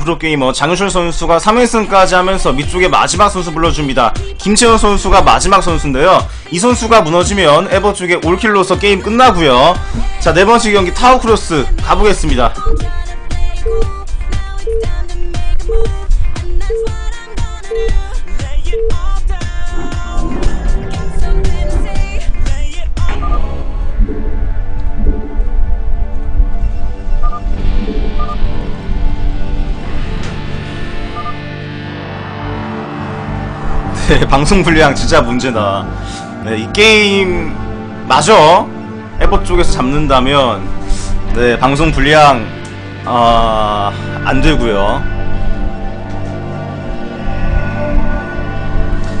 프로게이머 장윤철 선수가 3연승까지 하면서 밑쪽에 마지막 선수 불러줍니다. 김채원 선수가 마지막 선수인데요. 이 선수가 무너지면 에버 쪽에 올킬로서 게임 끝나고요. 자, 네 번째 경기 타워 크로스 가보겠습니다. 방송 분량 진짜 문제다. 네, 이 게임 마저 에버 쪽에서 잡는다면 네, 방송 분량 아, 안 되고요.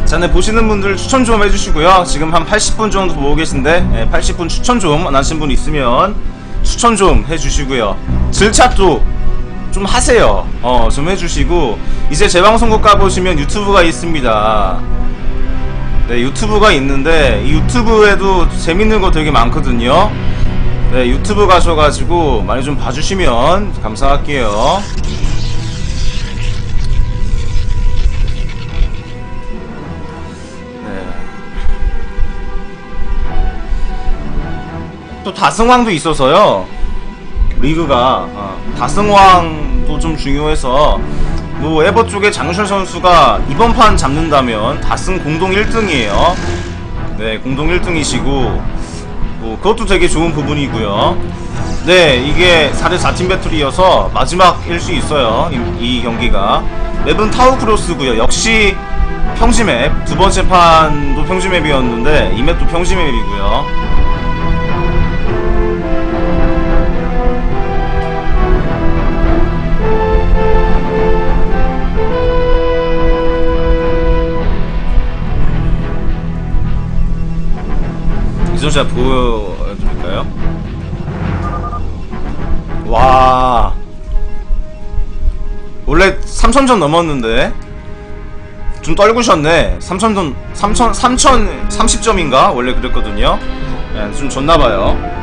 자, 네, 보시는 분들 추천 좀 해주시고요. 지금 한 80분 정도 보고 계신데, 네, 80분 추천 좀 안 하신 분 있으면 추천 좀 해주시고요. 질차도 좀 하세요. 어, 좀 해주시고, 이제 재방송국 가보시면 유튜브가 있습니다. 네, 유튜브가 있는데, 이 유튜브에도 재밌는 거 되게 많거든요. 네, 유튜브 가셔가지고 많이 좀 봐주시면 감사할게요. 네. 또 다승왕도 있어서요. 리그가 어, 다승왕 도좀 중요해서 뭐 에버 쪽에 장윤철 선수가 이번 판 잡는다면 다승 공동 1등이에요. 네, 공동 1등이시고 뭐 그것도 되게 좋은 부분이고요. 네, 이게 4대 4팀 배틀이어서 마지막일 수 있어요. 이, 이 경기가 맵은 타워 크로스고요. 역시 평지 맵. 두 번째 판도 평지 맵이었는데 이 맵도 평지 맵이고요. 제가 보여드릴까요? 와. 원래 3천점 넘었는데 좀 떨구셨네. 3천점 3천 3천 30점인가? 원래 그랬거든요. 네, 좀 졌나봐요.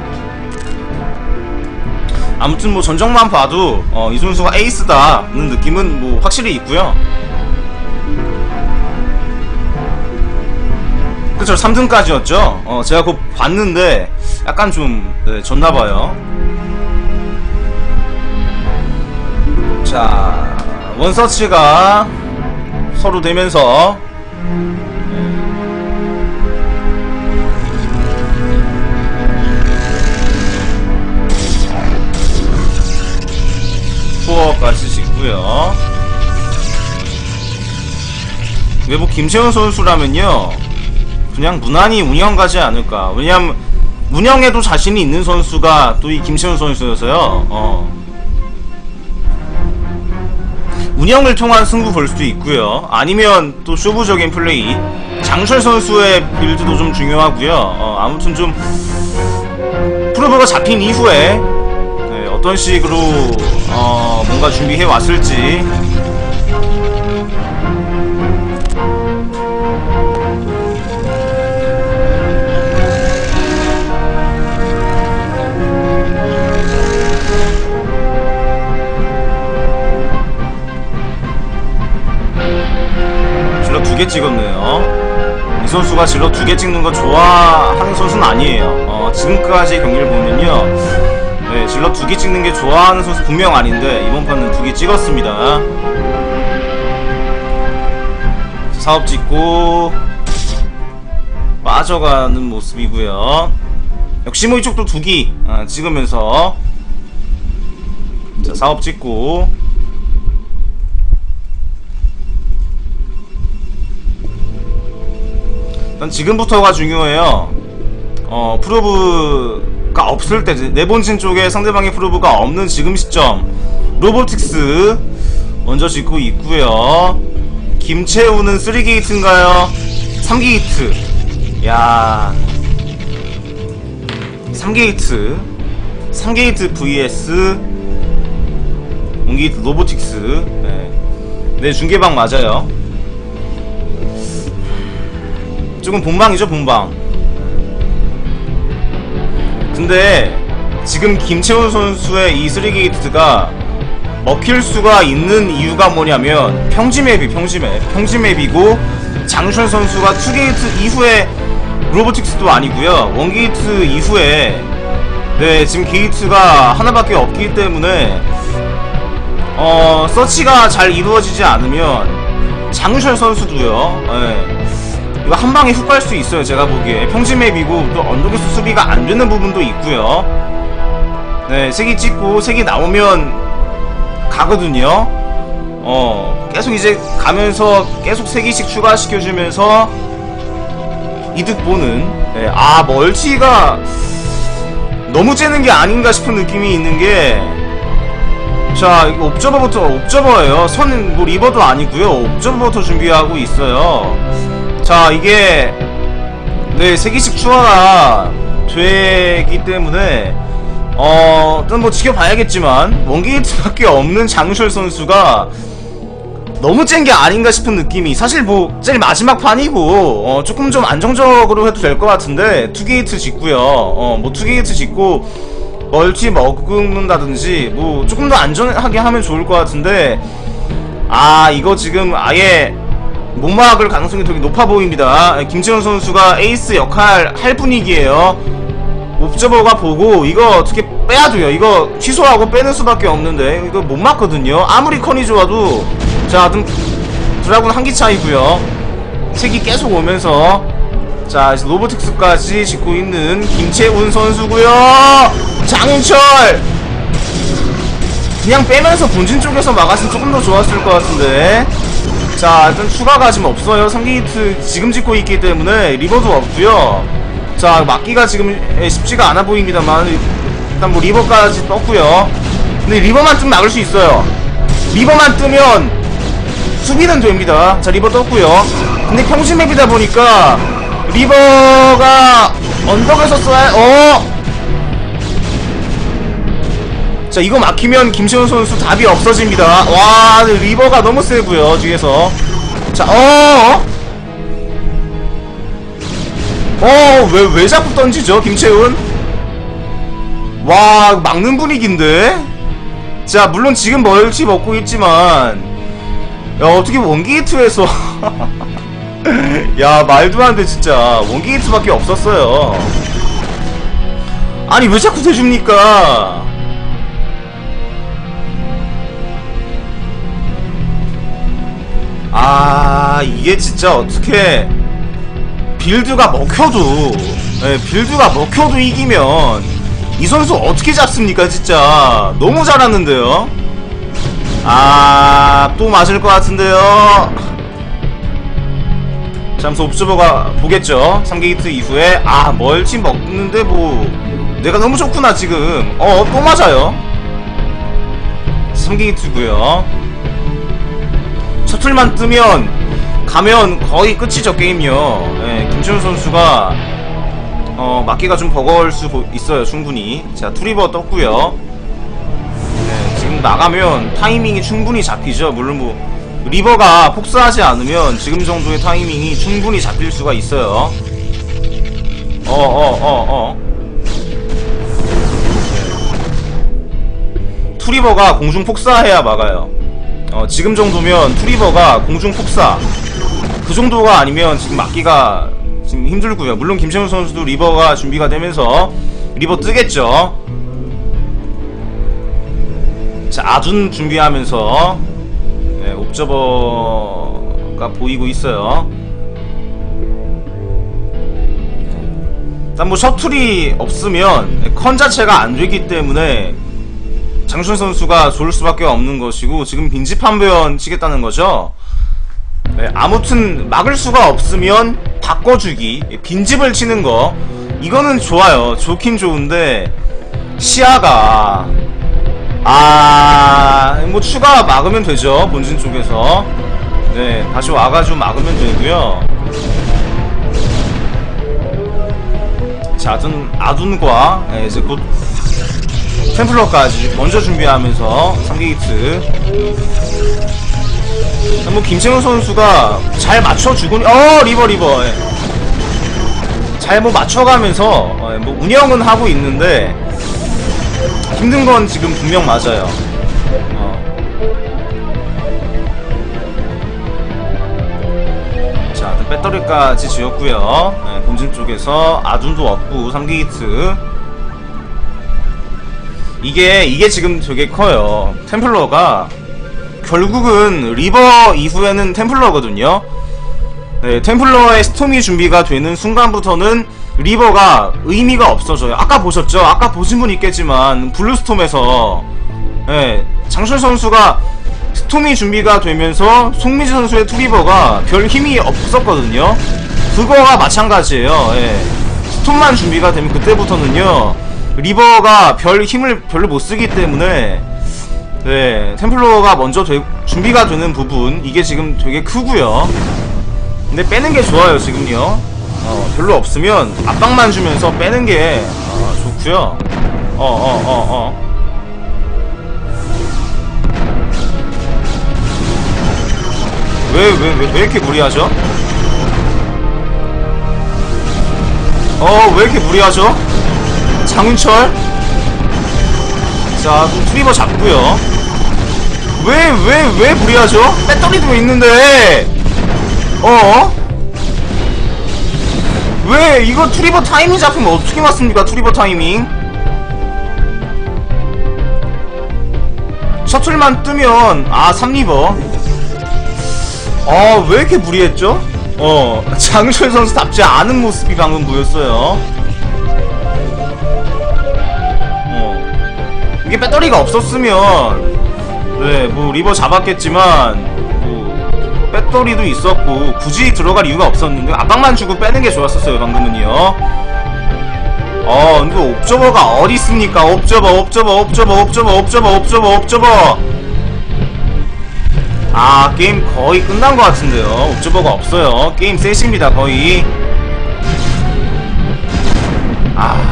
아무튼 뭐 전적만 봐도 어, 이 선수가 에이스다는 느낌은 뭐 확실히 있고요 그쵸 3등까지였죠? 어 제가 그거 봤는데 약간 좀 네, 졌나봐요. 자 원서치가 서로 되면서 투어까지 짓고요. 외부 김채원 선수라면요 그냥 무난히 운영 가지 않을까. 왜냐면 운영에도 자신이 있는 선수가 또 이 김세훈 선수여서요. 어. 운영을 통한 승부 볼 수도 있고요. 아니면 또 쇼부적인 플레이. 장철 선수의 빌드도 좀 중요하고요. 어, 아무튼 좀 프로브가 잡힌 이후에 네, 어떤 식으로 어, 뭔가 준비해 왔을지 개 찍었네요. 이 선수가 질러 두개 찍는 거 좋아하는 선수는 아니에요. 어, 지금까지 경기를 보면요. 네, 질러 두개 찍는 게 좋아하는 선수 분명 아닌데, 이번 판은 두 개 찍었습니다. 사업 찍고, 빠져가는 모습이고요. 역시 뭐 이쪽도 두기 아, 찍으면서, 자, 사업 찍고, 일단 지금부터가 중요해요. 어, 프로브가 없을 때, 네번진 쪽에 상대방의 프로브가 없는 지금 시점, 로보틱스 먼저 짓고 있고요. 김채우는 3게이트인가요? 3게이트. 야 3게이트. 3게이트 vs 온게이트 로보틱스. 네. 네, 중계방 맞아요. 조금 본방이죠 본방. 근데 지금 김채훈 선수의 이 3게이트가 먹힐 수가 있는 이유가 뭐냐면 평지맵이 평지맵 평지맵이고 장윤철 선수가 투게이트 이후에 로보틱스도 아니고요. 원게이트 이후에 네 지금 게이트가 하나밖에 없기 때문에 어 서치가 잘 이루어지지 않으면 장윤철 선수도요. 예, 이거 한 방에 훅 갈 수 있어요 제가 보기에 평지맵이고 또 언덕에서 수비가 안 되는 부분도 있고요 네 색이 찍고 색이 나오면 가거든요 어 계속 이제 가면서 계속 세 개씩 추가시켜주면서 이득 보는 네, 아 멀티가 너무 째는 게 아닌가 싶은 느낌이 있는 게 자, 이거 옵저버부터, 옵저버예요. 선, 뭐, 리버도 아니고요 옵저버부터 준비하고 있어요. 자, 이게, 네, 세 개씩 추가가 되기 때문에, 어, 일단 뭐 지켜봐야겠지만, 원게이트밖에 없는 장철 선수가 너무 짠 게 아닌가 싶은 느낌이, 사실 뭐, 제일 마지막 판이고, 어, 조금 좀 안정적으로 해도 될 것 같은데, 투게이트 짓고요. 어, 뭐, 투게이트 짓고, 멀티 먹는다든지 뭐 조금 더 안전하게 하면 좋을 것 같은데 아 이거 지금 아예 못 막을 가능성이 되게 높아 보입니다. 김지현 선수가 에이스 역할 할 분위기에요. 옵저버가 보고 이거 어떻게 빼야돼요? 이거 취소하고 빼는 수밖에 없는데 이거 못 막거든요. 아무리 컨이 좋아도 자 등, 드라군 한기 차이고요. 색이 계속 오면서 자 이제 로보틱스까지 짓고 있는 김채훈 선수고요. 장윤철! 그냥 빼면서 본진 쪽에서 막았으면 조금 더 좋았을 것 같은데 자 일단 추가가 지금 없어요. 3게이트 지금 짓고 있기 때문에 리버도 없고요. 자 막기가 지금 쉽지가 않아 보입니다만 일단 뭐 리버까지 떴고요. 근데 리버만 좀 막을 수 있어요. 리버만 뜨면 수비는 됩니다. 자 리버 떴고요. 근데 평신맵이다 보니까 리버가 언덕에서 쏴야 어 자 이거 막히면 김시훈 선수 답이 없어집니다. 와 리버가 너무 세고요 뒤에서. 자 어어 어왜 왜 자꾸 던지죠 김채훈? 와 막는 분위기인데? 자 물론 지금 멀티 먹고 있지만 야 어떻게 원게이트에서? 야 말도 안 돼 진짜. 원게이트밖에 없었어요. 아니 왜 자꾸 대줍니까 아 이게 진짜 어떻게 빌드가 먹혀도 네, 빌드가 먹혀도 이기면 이 선수 어떻게 잡습니까 진짜? 너무 잘하는데요? 아 또 맞을 것 같은데요? 잠시 옵저버가 보겠죠? 3게이트 이후에. 아 멀티 먹는데 뭐 내가 너무 좋구나 지금. 어 또 맞아요. 3게이트고요 셔틀만 뜨면 가면 거의 끝이죠 게임이요. 네, 김지훈 선수가 어, 맞기가 좀 버거울 수 있어요 충분히. 자 투리버 떴고요. 네, 지금 나가면 타이밍이 충분히 잡히죠 물론 뭐 리버가 폭스하지 않으면 지금 정도의 타이밍이 충분히 잡힐 수가 있어요. 어 어, 어, 어. 투리버가 공중 폭사해야 막아요 어, 지금 정도면 투리버가 공중 폭사. 그 정도가 아니면 지금 막기가 지금 힘들고요. 물론 김채훈 선수도 리버가 준비가 되면서 리버 뜨겠죠. 자 아둔 준비하면서 네, 옵저버가 보이고 있어요. 일단 뭐 셔틀이 없으면 컨 자체가 안 되기 때문에 장준 선수가 좋을 수밖에 없는 것이고 지금 빈집 한 변 치겠다는 거죠. 네, 아무튼 막을 수가 없으면 바꿔주기 빈집을 치는 거 이거는 좋아요. 좋긴 좋은데 시야가 아뭐 추가 막으면 되죠 본진 쪽에서 네 다시 와가지고 막으면 되고요. 자, 아둔, 아둔과 네, 이제 곧 템플러까지 먼저 준비하면서 3기기트. 뭐 김채훈 선수가 잘 맞춰주고 어 리버 리버. 예. 잘뭐 맞춰가면서 어, 예, 뭐 운영은 하고 있는데 힘든 건 지금 분명 맞아요. 어. 자 그 배터리까지 지었고요. 예, 본진 쪽에서 아둔도 없고 3기트. 이게 이게 지금 되게 커요 템플러가 결국은 리버 이후에는 템플러거든요 네, 템플러의 스톰이 준비가 되는 순간부터는 리버가 의미가 없어져요 아까 보셨죠? 아까 보신 분 있겠지만 블루스톰에서 네, 장철 선수가 스톰이 준비가 되면서 송미지 선수의 투리버가 별 힘이 없었거든요. 그거와 마찬가지예요. 예. 스톰만 준비가 되면 그때부터는요. 리버가 별 힘을 별로 못 쓰기 때문에 네, 템플러가 먼저 되, 준비가 되는 부분 이게 지금 되게 크고요. 근데 빼는 게 좋아요 지금요. 어, 별로 없으면 압박만 주면서 빼는 게 어, 좋고요. 어 어, 어, 어. 왜, 왜, 왜, 왜 이렇게 무리하죠? 어, 왜 이렇게 무리하죠? 장윤철? 자, 또 트리버 잡고요 왜, 왜, 왜 무리하죠? 배터리도 있는데! 어? 왜, 이거 트리버 타이밍 잡히면 어떻게 맞습니까? 트리버 타이밍? 셔틀만 뜨면, 아, 3리버. 아, 왜 이렇게 무리했죠? 어, 장철 선수 답지 않은 모습이 방금 보였어요. 이게 배터리가 없었으면, 네, 뭐, 리버 잡았겠지만, 뭐, 배터리도 있었고, 굳이 들어갈 이유가 없었는데, 압박만 주고 빼는 게 좋았었어요, 방금은요. 어, 근데 옵저버가 어디 있습니까? 옵저버, 옵저버, 옵저버, 옵저버, 옵저버, 옵저버, 옵저버. 아 게임 거의 끝난 것 같은데요 옵저버가 없어요 게임 셋입니다 거의 아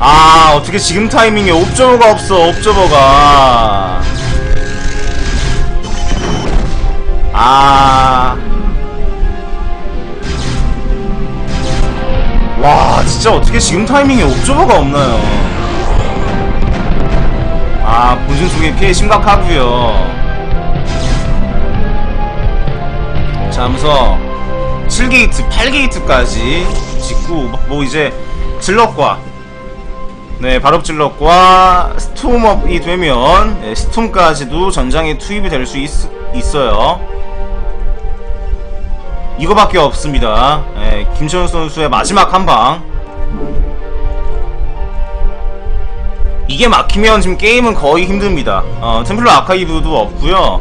아, 어떻게 지금 타이밍에 옵저버가 없어, 옵저버가. 아. 와 진짜 어떻게 지금 타이밍에 옵저버가 없나요 아 본진 쪽에 피해 심각하구요 자 하면서 7게이트 8게이트까지 짓고 뭐 이제 질럿과 네 발업 질럿과 스톰업이 되면 네, 스톰까지도 전장에 투입이 될 수 있어요 이거밖에 없습니다. 예, 김천훈 선수의 마지막 한 방. 이게 막히면 지금 게임은 거의 힘듭니다. 어, 템플러 아카이브도 없고요.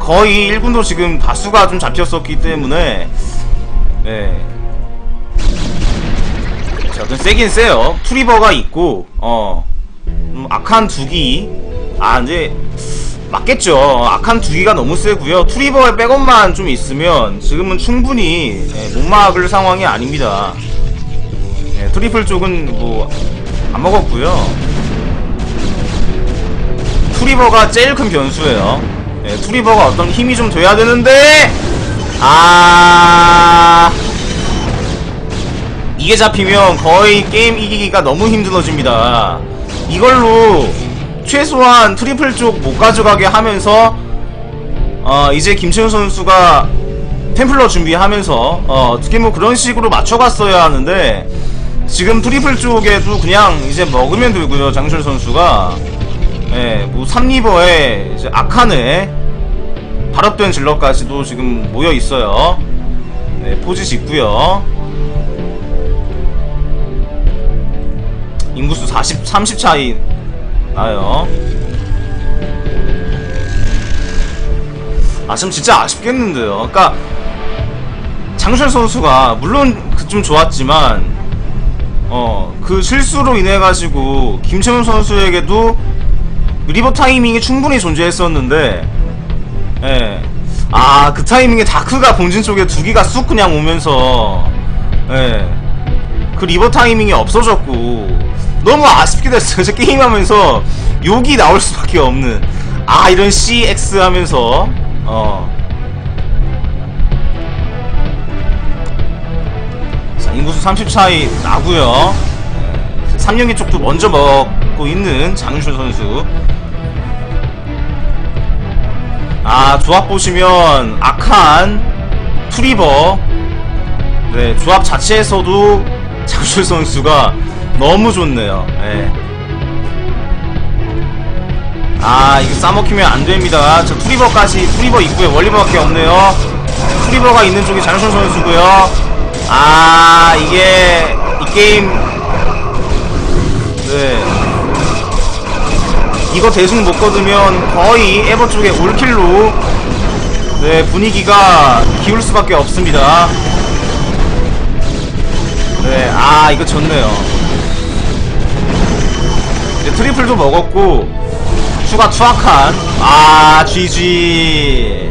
거의 1분도 지금 다수가 좀 잡혔었기 때문에 네. 자, 그 세긴 세요. 투리버가 있고 어 음, 악한 두기 아 근데 맞겠죠. 악한 두 기가 너무 세고요. 투리버의 백업만 좀 있으면 지금은 충분히 예, 못 막을 상황이 아닙니다. 예, 트리플 쪽은 뭐 안 먹었고요. 투리버가 제일 큰 변수예요. 예, 투리버가 어떤 힘이 좀 돼야 되는데 아 이게 잡히면 거의 게임 이기기가 너무 힘들어집니다. 이걸로 최소한 트리플 쪽 못 가져가게 하면서 어 이제 김채훈 선수가 템플러 준비하면서 어 어떻게 뭐 그런 식으로 맞춰갔어야 하는데 지금 트리플 쪽에도 그냥 이제 먹으면 되고요 장철 선수가 예, 뭐 3리버에 이제 아칸에 발업된 질럿까지도 지금 모여 있어요. 네, 포지 짓고요. 인구수 40, 30 차이 나요. 아, 좀 진짜 아쉽겠는데요. 그러니까 장철 선수가 물론 그좀 좋았지만 어, 그 실수로 인해 가지고 김채훈 선수에게도 리버 타이밍이 충분히 존재했었는데 예. 아, 그 타이밍에 다크가 본진 쪽에 두 기가 쑥 그냥 오면서 예. 그 리버 타이밍이 없어졌고 너무 아쉽게 됐어요. 저 게임하면서 욕이 나올 수밖에 없는 아 이런 CX 하면서 어. 자, 인구수 30 차이 나고요. 3년기 쪽도 먼저 먹고 있는 장윤철 선수. 아 조합 보시면 아칸 프리버 네 조합 자체에서도 장철 선수가 너무 좋네요. 예. 아 이거 싸먹히면 안됩니다. 저 프리버까지 프리버 있고요 원리버밖에 없네요. 프리버가 있는 쪽이 장철 선수고요. 아 이게 이 게임. 네. 이거 대승 못 거두면 거의 에버 쪽에 올킬로 네 분위기가 기울 수밖에 없습니다. 네, 아, 이거 좋네요. 이제 트리플도 먹었고, 추가 투악한, 아, GG.